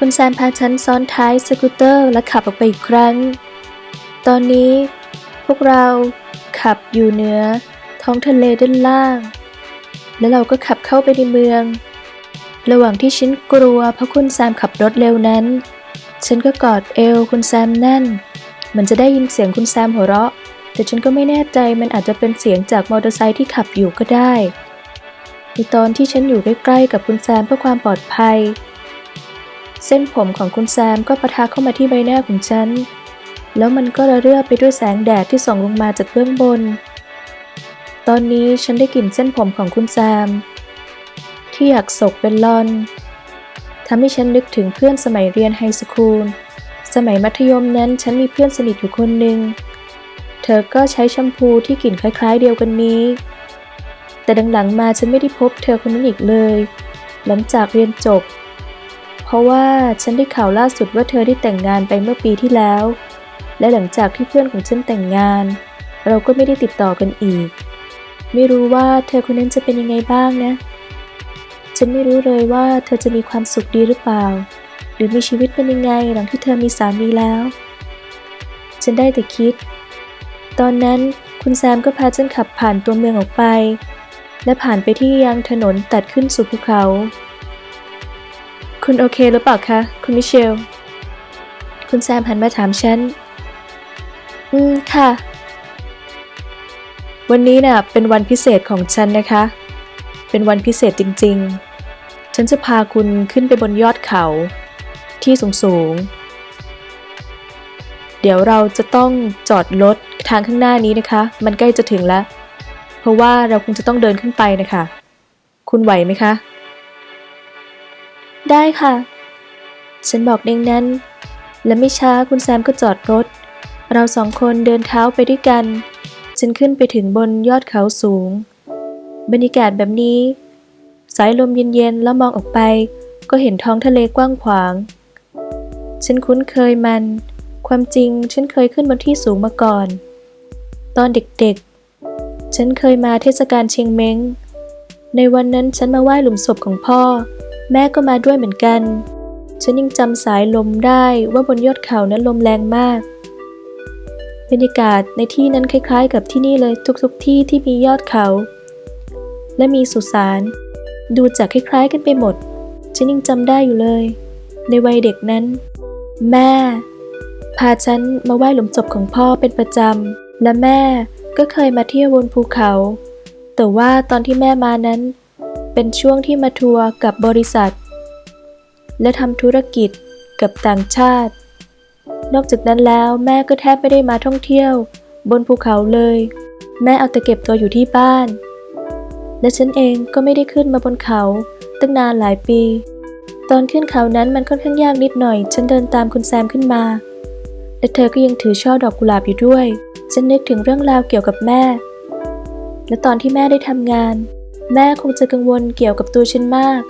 คุณแซมพาฉันซ้อนท้ายสกูตเตอร์และขับออกไปอีกครั้ง ตอนนี้พวกเราขับอยู่เหนือ ท้องทะเลด้านล่าง แล้วเราก็ขับเข้าไปในเมือง ระหว่างที่ฉันกลัวเพราะคุณแซมขับรถเร็วนั้น ฉันก็กอดเอวคุณแซมแน่นเหมันจะได้ยินเสียงคุณแซมหัวเราะ แต่ฉันก็ไม่แน่ใจมันอาจจะเป็นเสียงจากมอเตอร์ไซค์ที่ขับอยู่ก็ได้ในตอนที่ฉันอยู่ใกล้ๆกับคุณแซมเพื่อความปลอดภัย เส้นผมของคุณแซมก็ปะทะเข้ามาที่ใบหน้าของฉัน แล้วมันก็ระเรื่อไปด้วยแสงแดดที่ส่องลงมาจากเบื้องบน ตอนนี้ฉันได้กลิ่นเส้นผมของคุณแซม ที่อยากศกเป็นลอนทำให้ฉันนึกถึงเพื่อนสมัยเรียนไฮสคูล สมัยมัธยมนั้นฉันมีเพื่อนสนิทอยู่คนหนึ่ง เธอก็ใช้แชมพูที่กลิ่นคล้ายๆเดียวกันนี้ แต่ดังหลังมาฉันไม่ได้พบเธอคนนั้นอีกเลย หลังจากเรียนจบ เพราะว่าฉันได้ข่าวล่าสุดว่าเธอได้แต่งงานไปเมื่อปีที่แล้ว และหลังจากที่เพื่อนของฉันแต่งงาน เราก็ไม่ได้ติดต่อกันอีก ไม่รู้ว่าเธอคนนั้นจะเป็นยังไงบ้างนะ ฉันไม่รู้เลยว่าเธอจะมีความสุขดีหรือเปล่า หรือมีชีวิตเป็นยังไงหลังที่เธอมีสามีแล้ว ฉันได้แต่คิด ตอนนั้นคุณแซมก็พาฉันขับผ่านตัวเมืองออกไป และผ่านไปที่ยังถนนตัดขึ้นสู่ภูเขา คุณโอเคหรือเปล่าคะ คุณมิเชล คุณแซมหันมาถามฉัน อืม ค่ะ วันนี้น่ะ เป็นวันพิเศษของฉันนะคะ เป็นวันพิเศษจริง ๆ ฉันจะพาคุณขึ้นไปบนยอดเขา ที่สูง ๆ เดี๋ยวเราจะต้องจอดรถทางข้างหน้านี้นะคะ มันใกล้จะถึงแล้ว เพราะว่าเราคงจะต้องเดินขึ้นไปนะคะ คุณไหวไหมคะ ได้ค่ะ ฉันบอกเด้งนั้น และไม่ช้าคุณแซมก็จอดรถ เราสองคนเดินเท้าไปด้วยกัน ฉันขึ้นไปถึงบนยอดเขาสูง บรรยากาศแบบนี้ สายลมเย็นๆแล้วมองออกไป ก็เห็นท้องทะเลกว้างขวาง ฉันคุ้นเคยมัน ความจริงฉันเคยขึ้นบนที่สูงมาก่อน ตอนเด็กๆ ฉันเคยมาเทศกาลเชียงเม้งในวันนั้นฉันมาไหว้หลุมศพของพ่อ แม่ก็มาด้วยเหมือนกัน ฉันยังจำสายลมได้ว่าบนยอดเขานั้นลมแรงมาก บรรยากาศในที่นั้นคล้าย ๆ กับที่นี่เลยทุกๆที่ที่มียอดเขา และมีสุสาน ดูจากคล้าย ๆ กันไปหมด ฉันยังจำได้อยู่เลย ในวัยเด็กนั้น แม่ พาฉันมาไหว้หลุมศพของพ่อเป็นประจำและแม่ก็เคยมาเที่ยวบนภูเขา แต่ว่าตอนที่แม่มานั้น เป็นช่วงที่มาทัวร์กับบริษัท และทำธุรกิจกับต่างชาติ นอกจากนั้นแล้วแม่ก็แทบไม่ได้มาท่องเที่ยว บนภูเขาเลย แม่เอาแต่เก็บตัวอยู่ที่บ้าน และฉันเองก็ไม่ได้ขึ้นมาบนเขา ตั้งนานหลายปี ตอนขึ้นเขานั้นมันค่อนข้างยากนิดหน่อย ฉันเดินตามคุณแซมขึ้นมาและเธอก็ยังถือช่อดอกกุหลาบอยู่ด้วย ฉันนึกถึงเรื่องราวเกี่ยวกับแม่ และตอนที่แม่ได้ทำงาน แม่คงจะกังวลเกี่ยวกับตัวฉันมาก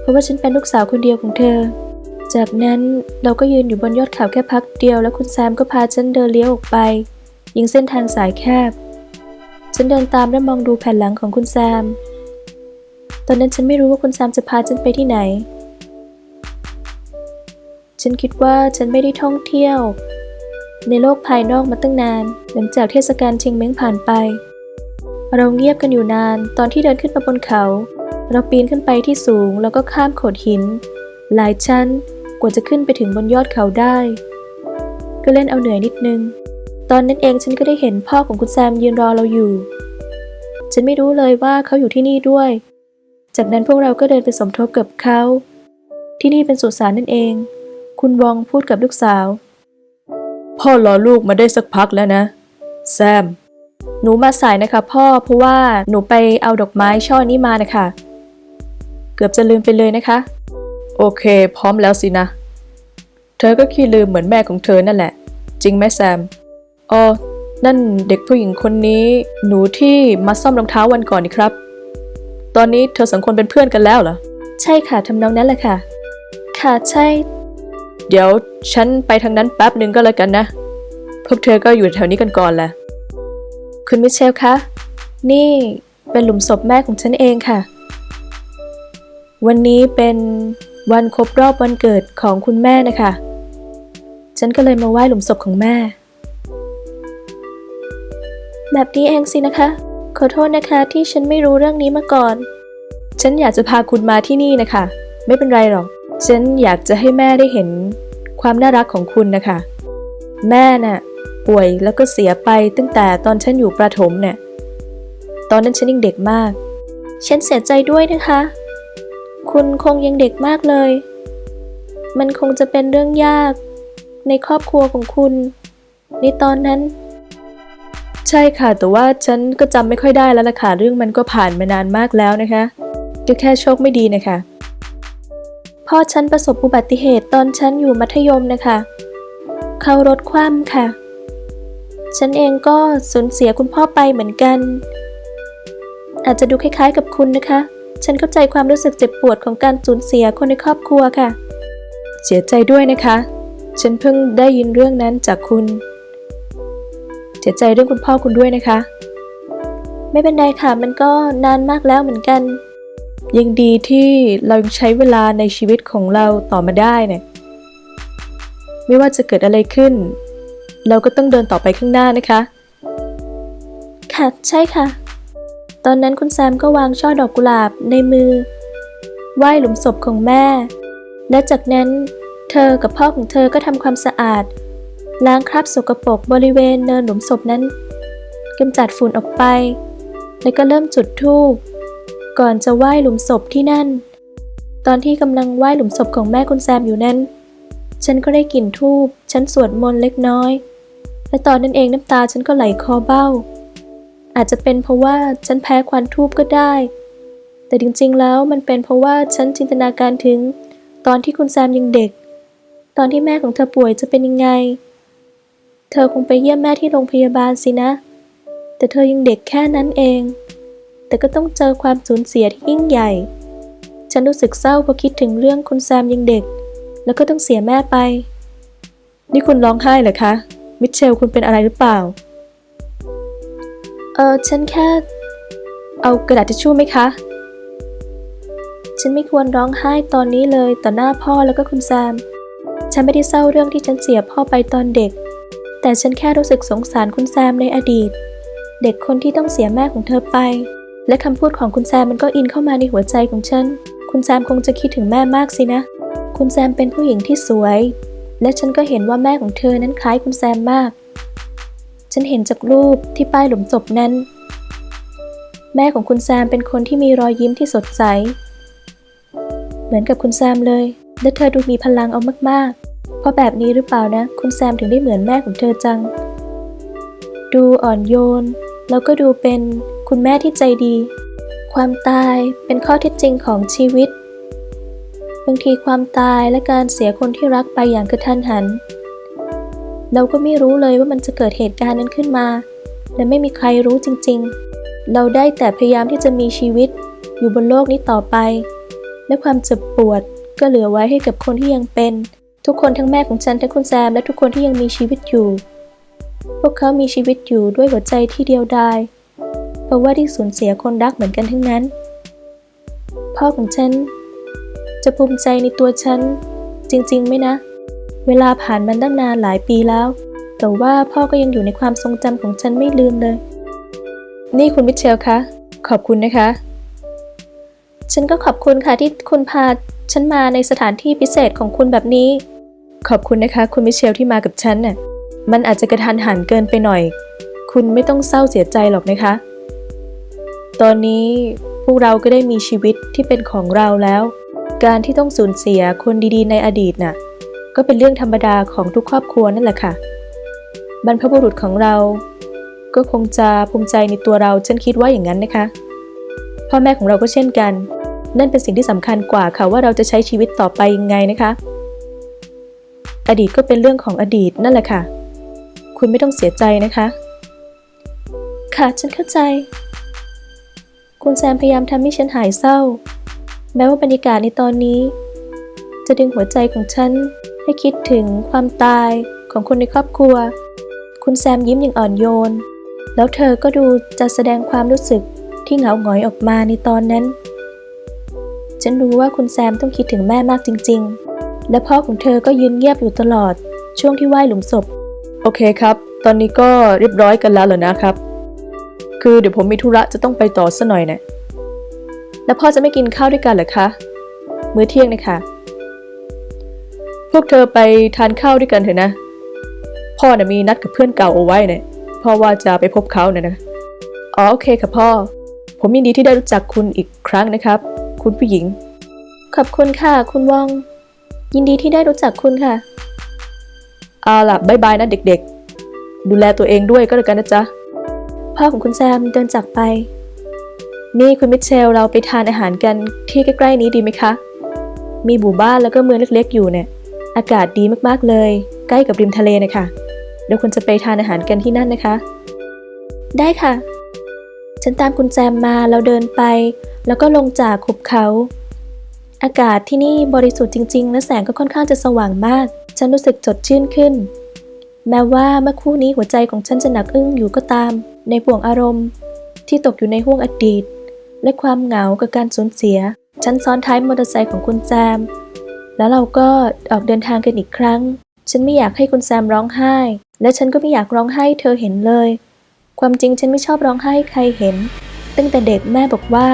เพราะว่าฉันเป็นลูกสาวคนเดียวของเธอ จากนั้นเราก็ยืนอยู่บนยอดเขาแค่พักเดียวแล้วคุณแซมก็พาฉันเดินเลี้ยวออกไปยิงเส้นทางสายแคบ ฉันเดินตามและมองดูแผ่นหลังของคุณแซม ตอนนั้นฉันไม่รู้ว่าคุณแซมจะพาฉันไปที่ไหน ฉันคิดว่าฉันไม่ได้ท่องเที่ยว ในโลกภายนอกมาตั้งนาน หลังจากเทศกาลเชียงเม้งผ่านไป เราเงียบกันอยู่นานตอนที่เดินขึ้นมาบนเขา เราปีนขึ้นไปที่สูงแล้วก็ข้ามโขดหิน หลายชั้นกว่าจะขึ้นไปถึงบนยอดเขาได้ ก็เล่นเอาเหนื่อยนิดนึง ตอนนั้นเองฉันก็ได้เห็นพ่อของคุณแซมยืนรอเราอยู่ ฉันไม่รู้เลยว่าเขาอยู่ที่นี่ด้วย จากนั้นพวกเราก็เดินไปสมทบกับเขา ที่นี่เป็นสุสานนั่นเอง คุณวองพูดกับลูกสาว พ่อรอลูกมาได้สักพักแล้วนะ แซม หนูมาสายนะคะพ่อเพราะว่าหนูไปเอาดอกไม้ช่อนี้มานะคะ เกือบจะลืมไปเลยนะคะ โอเค พร้อมแล้วสินะ เธอก็ขี้ลืมเหมือนแม่ของเธอนั่นแหละ จริงไหมแซมอ๋อนั่นเด็กผู้หญิงคนนี้ หนูที่มาซ่อมรองเท้าวันก่อนนี่ครับ ตอนนี้เธอสองคนเป็นเพื่อนกันแล้วเหรอ ใช่ค่ะทำนองนั้นแหละค่ะ ค่ะใช่ เดี๋ยวฉันไปทางนั้นแป๊บหนึ่งก็แล้วกันนะ พวกเธอก็อยู่แถวนี้กันก่อนแหละ คุณมิเชลคะ นี่เป็นหลุมศพแม่ของฉันเองค่ะ วันนี้เป็นวันครบรอบวันเกิดของคุณแม่นะคะ ฉันก็เลยมาไหว้หลุมศพของแม่ แบบนี้เองสินะคะ ขอโทษนะคะที่ฉันไม่รู้เรื่องนี้มาก่อน ฉันอยากจะพาคุณมาที่นี่นะคะ ไม่เป็นไรหรอก ฉันอยากจะให้แม่ได้เห็นความน่ารักของคุณนะคะ แม่น่ะ ป่วยแล้วก็เสียไปตั้งแต่ตอนฉันอยู่ประถมเนี่ย ตอนนั้นฉันยังเด็กมาก ฉันเสียใจด้วยนะคะ คุณคงยังเด็กมากเลย มันคงจะเป็นเรื่องยาก ในครอบครัวของคุณ ในตอนนั้น ใช่ค่ะ แต่ว่าฉันก็จำไม่ค่อยได้แล้วล่ะค่ะ เรื่องมันก็ผ่านมานานมากแล้วนะคะก็แค่โชคไม่ดีนะคะพ่อฉันประสบอุบัติเหตุตอนฉันอยู่มัธยมนะคะ เขารถคว่ำค่ะ ฉันเองก็สูญเสียคุณพ่อไปเหมือนกัน อาจจะดูคล้ายๆกับคุณนะคะ ฉันเข้าใจความรู้สึกเจ็บปวดของการสูญเสียคนในครอบครัวค่ะ เสียใจด้วยนะคะ ฉันเพิ่งได้ยินเรื่องนั้นจากคุณ เสียใจเรื่องคุณพ่อคุณด้วยนะคะ ไม่เป็นไรค่ะ มันก็นานมากแล้วเหมือนกัน ยังดีที่เรายังใช้เวลาในชีวิตของเราต่อมาได้เนี่ย ไม่ว่าจะเกิดอะไรขึ้น เราก็ต้องเดินต่อไปข้างหน้านะคะ ค่ะใช่ค่ะ ตอนนั้นคุณแซมก็วางช่อดอกกุหลาบในมือไหว้หลุมศพของแม่ และจากนั้นเธอกับพ่อของเธอก็ทำความสะอาด ล้างคราบสกปรกบริเวณเนินหลุมศพนั้นกำจัดฝุ่นออกไป แล้วก็เริ่มจุดธูปก่อนจะไหว้หลุมศพที่นั่น ตอนที่กำลังไหว้หลุมศพของแม่คุณแซมอยู่นั้น ฉันก็ได้กลิ่นธูปฉันสวดมนต์เล็กน้อย และตอนนั้นเองน้ำตาฉันก็ไหลคอเบ้า อาจจะเป็นเพราะว่าฉันแพ้ควันทูบก็ได้ แต่จริงๆแล้วมันเป็นเพราะว่าฉันจินตนาการถึง ตอนที่คุณแซมยังเด็ก ตอนที่แม่ของเธอป่วยจะเป็นยังไง เธอคงไปเยี่ยมแม่ที่โรงพยาบาลสินะ แต่เธอยังเด็กแค่นั้นเอง แต่ก็ต้องเจอความสูญเสียที่ยิ่งใหญ่ ฉันรู้สึกเศร้าพอคิดถึงเรื่องคุณแซมยังเด็ก แล้วก็ต้องเสียแม่ไป นี่คุณร้องไห้เหรอคะ มิเชลคุณเป็นอะไรหรือเปล่า เออฉันแค่ เอากระดาษทิชชู่ไหมคะ ฉันไม่ควรร้องไห้ตอนนี้เลยต่อหน้าพ่อแล้วก็คุณแซม ฉันไม่ได้เศร้าเรื่องที่ฉันเสียพ่อไปตอนเด็ก แต่ฉันแค่รู้สึกสงสารคุณแซมในอดีต เด็กคนที่ต้องเสียแม่ของเธอไป และคำพูดของคุณแซมมันก็อินเข้ามาในหัวใจของฉัน คุณแซมคงจะคิดถึงแม่มากสินะ คุณแซมเป็นผู้หญิงที่สวย และฉันก็เห็นว่าแม่ของเธอนั้นคล้ายคุณแซมมาก ฉันเห็นจากรูปที่ป้ายหลุมศพนั้น แม่ของคุณแซมเป็นคนที่มีรอยยิ้มที่สดใส เหมือนกับคุณแซมเลย และเธอดูมีพลังเอามากๆ เพราะแบบนี้หรือเปล่านะ คุณแซมถึงได้เหมือนแม่ของเธอจัง ดูอ่อนโยน แล้วก็ดูเป็นคุณแม่ที่ใจดี ความตายเป็นข้อเท็จจริงของชีวิต บางทีความตายและการเสียคนที่รักไปอย่างกระทันหัน เราก็ไม่รู้เลยว่ามันจะเกิดเหตุการณ์นั้นขึ้นมา และไม่มีใครรู้จริง ๆ เราได้แต่พยายามที่จะมีชีวิตอยู่บนโลกนี้ต่อไป และความเจ็บปวดก็เหลือไว้ให้กับคนที่ยังเป็น ทุกคนทั้งแม่ของฉันทั้งคุณแซมและทุกคนที่ยังมีชีวิตอยู่ พวกเขามีชีวิตอยู่ด้วยหัวใจที่เดียวดายเพราะว่าที่สูญเสียคนรักเหมือนกันทั้งนั้น พ่อของฉัน จะภูมิใจในตัวฉัน จริงๆไหมนะ เวลาผ่านมันตั้งนานหลายปีแล้ว แต่ว่าพ่อก็ยังอยู่ในความทรงจำของฉันไม่ลืมเลย นี่คุณมิเชลคะ ขอบคุณนะคะ ฉันก็ขอบคุณค่ะที่คุณพาฉันมาในสถานที่พิเศษของคุณแบบนี้ ขอบคุณนะคะ คุณมิเชลที่มากับฉันน่ะมันอาจจะกระทันหันเกินไปหน่อย คุณไม่ต้องเศร้าเสียใจหรอกนะคะ ตอนนี้พวกเราก็ได้มีชีวิตที่เป็นของเราแล้ว การที่ต้องสูญเสียคนดีๆ ในอดีตน่ะ ก็เป็นเรื่องธรรมดาของทุกครอบครัวนั่นแหละค่ะ บรรพบุรุษของเรา ก็คงจะภูมิใจในตัวเราฉันคิดว่าอย่างนั้นนะคะ พ่อแม่ของเราก็เช่นกัน นั่นเป็นสิ่งที่สำคัญกว่าค่ะว่าเราจะใช้ชีวิตต่อไปยังไงนะคะ อดีตก็เป็นเรื่องของอดีตนั่นแหละค่ะ คุณไม่ต้องเสียใจนะคะ ค่ะฉันเข้าใจ คุณแซมพยายามทำให้ฉันหายเศร้า แม้ว่าบรรยากาศในตอนนี้ จะดึงหัวใจของฉันให้คิดถึงความตายของคนในครอบครัว คุณแซมยิ้มอย่างอ่อนโยน แล้วเธอก็ดูจะแสดงความรู้สึกที่เหงาหงอยออกมาในตอนนั้น ฉันรู้ว่าคุณแซมต้องคิดถึงแม่มากจริง ๆ และพ่อของเธอก็ยืนเงียบอยู่ตลอดช่วงที่ไหว้หลุมศพ โอเคครับ ตอนนี้ก็เรียบร้อยกันแล้วเหรอนะครับ คือเดี๋ยวผมมีธุระจะต้องไปต่อซะหน่อยนะ แล้วพ่อจะไม่กินข้าวด้วยกันเหรอคะ มื้อเที่ยงนะคะ พวกเธอไปทานข้าวด้วยกันเถอะนะ พ่อน่ะมีนัดกับเพื่อนเก่าเอาไว้เนี่ย พ่อว่าจะไปพบเขานะนะ อ๋อโอเคค่ะพ่อ ผมยินดีที่ได้รู้จักคุณอีกครั้งนะครับ คุณผู้หญิง ขอบคุณค่ะ คุณวอง ยินดีที่ได้รู้จักคุณค่ะ เอาล่ะบายบายนะเด็กๆ ดูแลตัวเองด้วยก็แล้วกันนะจ๊ะ พ่อของคุณแซมเดินจากไป นี่คุณมิเชลเราไปทานอาหารกันที่ใกล้ๆนี้ดีไหมคะ มีหมู่บ้านแล้วก็เมืองเล็กๆอยู่เนี่ย อากาศดีมากๆเลย ใกล้กับริมทะเลนะคะเดี๋ยวคุณจะไปทานอาหารกันที่นั่นนะคะ ได้ค่ะ ฉันตามคุณแจมมาแล้วเดินไป แล้วก็ลงจากหุบเขา อากาศที่นี่บริสุทธิ์จริง ๆ และแสงก็ค่อนข้างจะสว่างมาก ฉันรู้สึกสดชื่นขึ้น แม้ว่าเมื่อคู่นี้หัวใจของฉันจะหนักอึ้งอยู่ก็ตาม ในบ่วงอารมณ์ ที่ตกอยู่ในห้วงอดีต และความเหงากับการสูญเสีย ฉันซ้อนท้ายมอเตอร์ไซค์ของคุณแซม แล้วเราก็ออกเดินทางกันอีกครั้ง ฉันไม่อยากให้คุณแซมร้องไห้ และฉันก็ไม่อยากร้องไห้เธอเห็นเลย ความจริงฉันไม่ชอบร้องไห้ใครเห็น ตั้งแต่เด็กแม่บอกว่า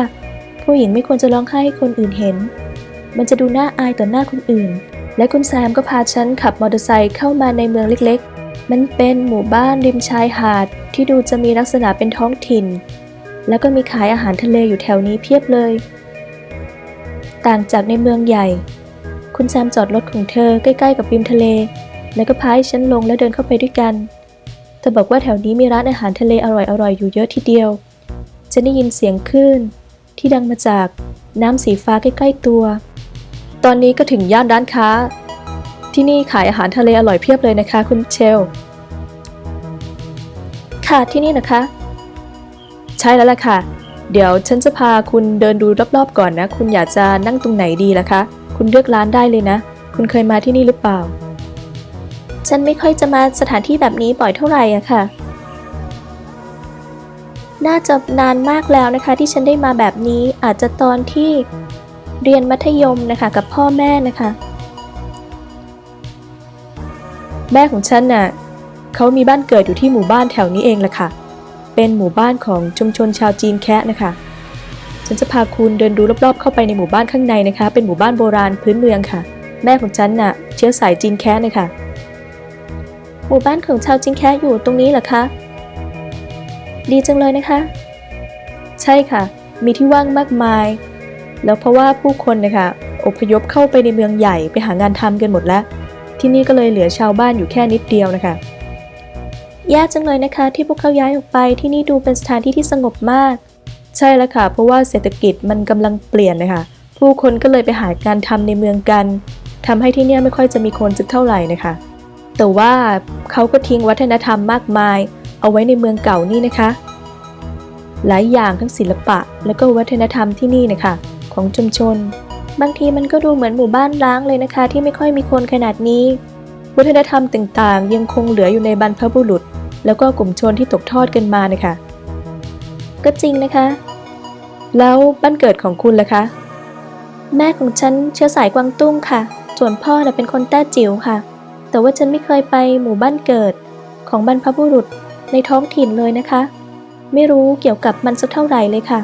ผู้หญิงไม่ควรจะร้องไห้ให้คนอื่นเห็น มันจะดูน่าอายต่อหน้าคนอื่น และคุณแซมก็พาฉันขับมอเตอร์ไซค์เข้ามาในเมืองเล็ก ๆ มันเป็นหมู่บ้านริมชายหาดที่ดูจะมีลักษณะเป็นท้องถิ่น แล้วก็มีขายอาหารทะเลอยู่แถวนี้เพียบเลย ต่างจากในเมืองใหญ่ คุณแซมจอดรถของเธอใกล้ๆกับริมทะเล แล้วก็พาให้ฉันลงแล้วเดินเข้าไปด้วยกันเธอบอกว่าแถวนี้มีร้านอาหารทะเลอร่อยๆอยู่เยอะทีเดียวฉันได้ยินเสียงคลื่นที่ดังมาจากน้ำสีฟ้าใกล้ๆตัว ตอนนี้ก็ถึงย่านร้านค้า ที่นี่ขายอาหารทะเลอร่อยเพียบเลยนะคะ คุณเชลค่ะที่นี่นะคะ ใช่แล้วล่ะค่ะ เดี๋ยวฉันจะพาคุณเดินดูรอบๆก่อนนะ คุณอยากจะนั่งตรงไหนดีล่ะคะ คุณเลือกร้านได้เลยนะ คุณเคยมาที่นี่หรือเปล่า ฉันไม่ค่อยจะมาสถานที่แบบนี้บ่อยเท่าไหร่อะค่ะ น่าจะนานมากแล้วนะคะ ที่ฉันได้มาแบบนี้อาจจะตอนที่เรียนมัธยมนะคะกับพ่อแม่นะคะ แม่ของฉันน่ะเขามีบ้านเกิดอยู่ที่หมู่บ้านแถวนี้เองแหละค่ะ เป็นหมู่บ้านของชุมชนชาวจีนแคะนะคะ ฉันจะพาคุณเดินดูรอบๆ เข้าไปในหมู่บ้านข้างในนะคะ เป็นหมู่บ้านโบราณพื้นเมืองค่ะ แม่ของฉันน่ะ เชื้อสายจีนแคะนะคะหมู่บ้านของชาวจิงแคะอยู่ตรงนี้เหรอคะ ดีจังเลยนะคะ ใช่ค่ะ มีที่ว่างมากมาย แล้วเพราะว่าผู้คนนะคะอพยพเข้าไปในเมืองใหญ่ไปหางานทำกันหมดแล้ว ที่นี่ก็เลยเหลือชาวบ้านอยู่แค่นิดเดียวนะคะ แย่จังเลยนะคะที่พวกเขาย้ายออกไปที่นี่ดูเป็นสถานที่ที่สงบมาก ใช่แล้วค่ะ เพราะว่าเศรษฐกิจมันกำลังเปลี่ยนนะคะผู้คนก็เลยไปหางานทำในเมืองกันทำให้ที่นี่ไม่ค่อยจะมีคนสักเท่าไหร่นะคะ แต่ว่าเขาก็ทิ้งวัฒนธรรมมากมาย เอาไว้ในเมืองเก่านี่นะคะ หลายอย่างทั้งศิลปะ และก็วัฒนธรรมที่นี่นะคะของชุมชน บางทีมันก็ดูเหมือนหมู่บ้านร้างเลยนะคะ ที่ไม่ค่อยมีคนขนาดนี้ วัฒนธรรมต่างๆ ยังคงเหลืออยู่ในบรรพบุรุษ แล้วก็กลุ่มชนที่ตกทอดกันมานะคะ ก็จริงนะคะ แล้วบ้านเกิดของคุณล่ะคะ แม่ของฉันเชื้อสายกวางตุ้งค่ะ ส่วนพ่อน่ะเป็นคนแต้จิ๋วค่ะ แต่ว่าฉันไม่เคยไปหมู่บ้านเกิดของบรรพบุรุษในท้องถิ่นเลยนะคะ ไม่รู้เกี่ยวกับมันสักเท่าไหร่เลยค่ะ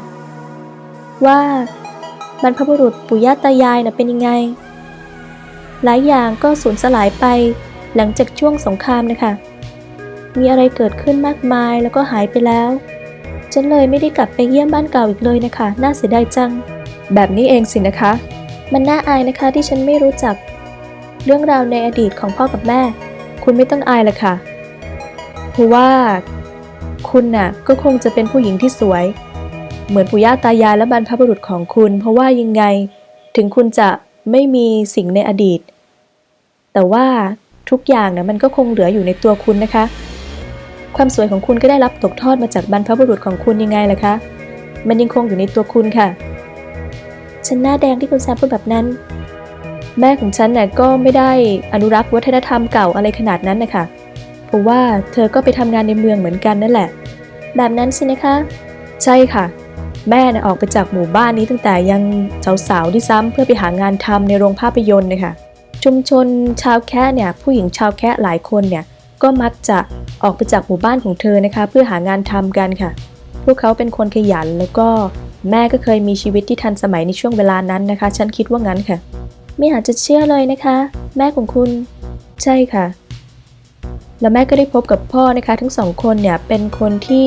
ว่าบรรพบุรุษปู่ย่าตายายน่ะเป็นยังไง หลายอย่างก็สูญสลายไป หลังจากช่วงสงครามนะคะ มีอะไรเกิดขึ้นมากมายแล้วก็หายไปแล้ว ฉันเลยไม่ได้กลับไปเยี่ยมบ้านเก่าอีกเลยนะคะ น่าเสียดายจัง แบบนี้เองสินะคะ มันน่าอายนะคะที่ฉันไม่รู้จัก เรื่องราวในอดีตของพ่อกับแม่ คุณไม่ต้องอายเลยค่ะ เพราะว่า คุณน่ะก็คงจะเป็นผู้หญิงที่สวย เหมือนปู่ย่าตายายและบรรพบุรุษของคุณ เพราะว่ายังไง ถึงคุณจะ ไม่มีสิ่งในอดีต แต่ว่าทุกอย่างนะมันก็คงเหลืออยู่ในตัวคุณนะคะ ความสวยของคุณก็ได้รับตกทอดมาจากบรรพบุรุษของคุณยังไงล่ะคะ มันยังคงอยู่ในตัวคุณค่ะ ฉันหน้าแดงที่คุณแซมพูดแบบนั้น แม่ของฉันน่ะก็ไม่ได้อนุรักษ์วัฒนธรรมเก่าอะไรขนาดนั้นนะคะเพราะว่าเธอก็ไปทำงานในเมืองเหมือนกันนั่นแหละ แบบนั้นสินะคะ ใช่ค่ะ แม่นะออกไปจากหมู่บ้านนี้ตั้งแต่ยังสาวๆที่ซ้ำเพื่อไปหางานทำในโรงภาพยนตร์นะคะชุมชนชาวแคะเนี่ยผู้หญิงชาวแคะหลายคนเนี่ยก็มักจะออกไปจากหมู่บ้านของเธอนะคะ เพื่อหางานทำกันค่ะ พวกเขาเป็นคนขยันแล้วก็แม่ก็เคยมีชีวิตที่ทันสมัยในช่วงเวลานั้นนะคะ ฉันคิดว่างั้นค่ะ ไม่อาจจะเชื่อเลยนะคะ แม่ของคุณ ใช่ค่ะ แล้วแม่ก็ได้พบกับพ่อนะคะ ทั้งสองคนเนี่ยเป็นคนที่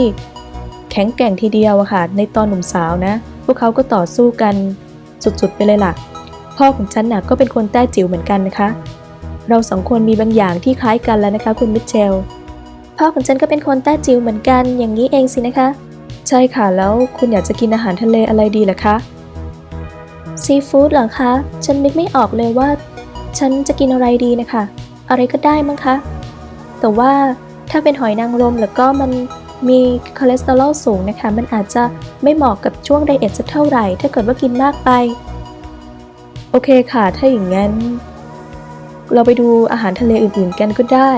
แข็งแกร่งทีเดียวอะค่ะ ในตอนหนุ่มสาวนะ พวกเขาก็ต่อสู้กันสุดๆไปเลยล่ะ พ่อของฉันน่ะก็เป็นคนแต้จิ๋วเหมือนกันนะคะ เราสองคนมีบางอย่างที่คล้ายกันแล้วนะคะ คุณมิเชล พ่อของฉันก็เป็นคนแต้จิ๋วเหมือนกัน อย่างนี้เองสินะคะ ใช่ค่ะ แล้วคุณอยากจะกินอาหารทะเลอะไรดีล่ะคะ ซีฟู้ดเหรอคะ ฉันนึกไม่ออกเลยว่า ฉันจะกินอะไรดีนะคะ อะไรก็ได้มั้งคะ แต่ว่าถ้าเป็นหอยนางรมแล้วก็มัน มีคอเลสเตอรอลสูงนะคะ มันอาจจะไม่เหมาะกับช่วงไดเอทสักเท่าไหร่ ถ้าเกิดว่ากินมากไป โอเคค่ะ ถ้าอย่างนั้น เราไปดูอาหารทะเลอื่นๆกันก็ได้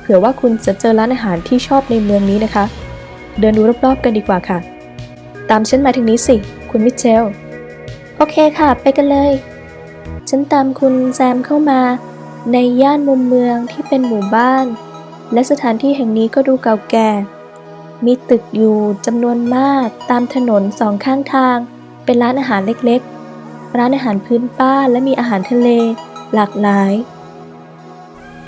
เผื่อว่าคุณจะเจอร้านอาหารที่ชอบในเมืองนี้นะคะ เดินดูรอบๆกันดีกว่าค่ะ ตามฉันมาทางนี้สิ คุณมิเชล โอเคค่ะ ไปกันเลย ฉันตามคุณแซมเข้ามาในย่านมุมเมืองที่เป็นหมู่บ้าน และสถานที่แห่งนี้ก็ดูเก่าแก่ มีตึกอยู่จำนวนมากตามถนนสองข้างทาง เป็นร้านอาหารเล็กๆ ร้านอาหารพื้นบ้านและมีอาหารทะเลหลากหลาย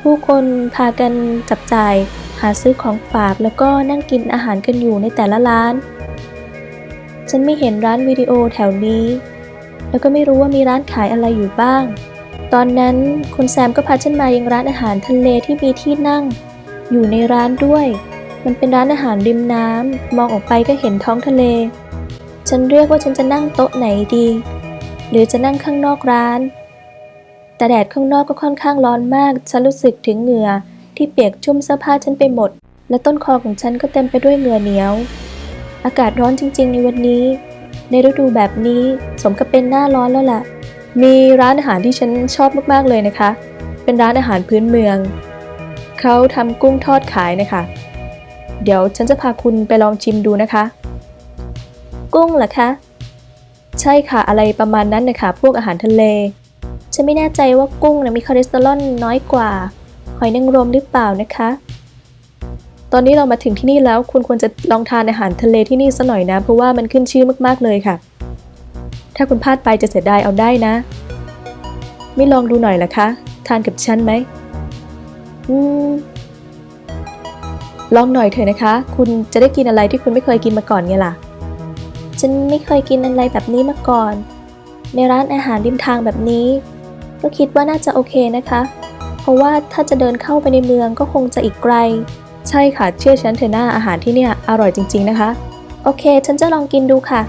ผู้คนพากันจับจ่ายหาซื้อของฝากแล้วก็นั่งกินอาหารกันอยู่ในแต่ละร้าน ฉันไม่เห็นร้านวิดีโอแถวนี้ แล้วก็ไม่รู้ว่ามีร้านขายอะไรอยู่บ้าง ตอนนั้นคุณแซมก็พาฉันมายังร้านอาหารทะเลที่มีที่นั่ง อยู่ในร้านด้วย มันเป็นร้านอาหารริมน้ำ มองออกไปก็เห็นท้องทะเล ฉันเรียกว่าฉันจะนั่งโต๊ะไหนดี หรือจะนั่งข้างนอกร้าน แต่แดดข้างนอกก็ค่อนข้างร้อนมาก ฉันรู้สึกถึงเหงื่อที่เปียกชุ่มเสื้อผ้าฉันไปหมด และต้นคอของฉันก็เต็มไปด้วยเหงื่อเหนียว อากาศร้อนจริง ๆ ในวันนี้ ในฤดูแบบนี้สมกับเป็นหน้าร้อนแล้วล่ะ มีร้านอาหารที่ฉันชอบมากๆเลยนะคะ เป็นร้านอาหารพื้นเมือง เขาทำกุ้งทอดขายนะคะ เดี๋ยวฉันจะพาคุณไปลองชิมดูนะคะ กุ้งเหรอคะ ใช่ค่ะอะไรประมาณนั้นนะคะพวกอาหารทะเล ฉันไม่แน่ใจว่ากุ้งนะมีคอเลสเตอรอลน้อยกว่า หอยนางรมหรือเปล่านะคะ ตอนนี้เรามาถึงที่นี่แล้วคุณควรจะลองทานอาหารทะเลที่นี่ซะหน่อยนะ เพราะว่ามันขึ้นชื่อมากๆเลยค่ะ ถ้าคุณพลาดไปจะเสียดายเอาได้นะ ไม่ลองดูหน่อยล่ะคะ ทานกับฉันไหม ลองหน่อยเถอะนะคะ คุณจะได้กินอะไรที่คุณไม่เคยกินมาก่อนไงล่ะ ฉันไม่เคยกินอะไรแบบนี้มาก่อน ในร้านอาหารริมทางแบบนี้ ก็คิดว่าน่าจะโอเคนะคะ เพราะว่าถ้าจะเดินเข้าไปในเมืองก็คงจะอีกไกล ใช่ค่ะ เชื่อฉันเถอะหน้าอาหารที่เนี่ยอร่อยจริง ๆนะคะ โอเค ฉันจะลองกินดูค่ะ